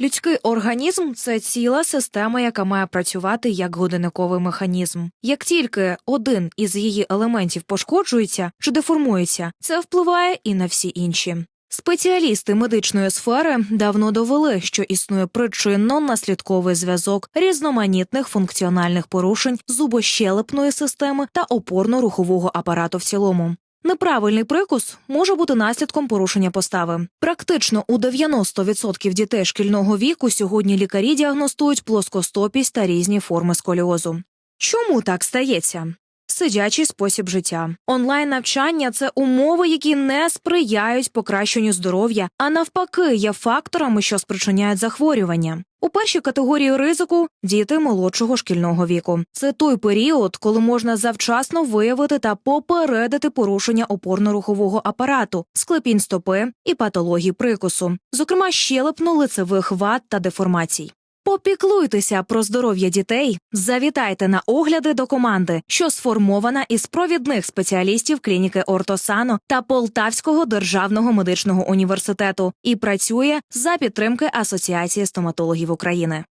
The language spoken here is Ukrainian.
Людський організм це ціла система, яка має працювати як годинниковий механізм. Як тільки один із її елементів пошкоджується чи деформується, це впливає і на всі інші. Спеціалісти медичної сфери давно довели, що існує причинно-наслідковий зв'язок різноманітних функціональних порушень зубощелепної системи та опорно-рухового апарату в цілому. Неправильний прикус може бути наслідком порушення постави. Практично у 90% дітей шкільного віку сьогодні лікарі діагностують плоскостопість та різні форми сколіозу. Чому так стається? Сидячий спосіб життя. Онлайн навчання це умови, які не сприяють покращенню здоров'я, а навпаки, є факторами, що спричиняють захворювання. У першій категорії ризику діти молодшого шкільного віку. Це той період, коли можна завчасно виявити та попередити порушення опорно-рухового апарату, склепінь стопи і патології прикусу, зокрема щелепно-лицевих вад та деформацій. Попіклуйтеся про здоров'я дітей, завітайте на огляди до команди, що сформована із провідних спеціалістів клініки Ортосано та Полтавського державного медичного університету і працює за підтримки Асоціації стоматологів України.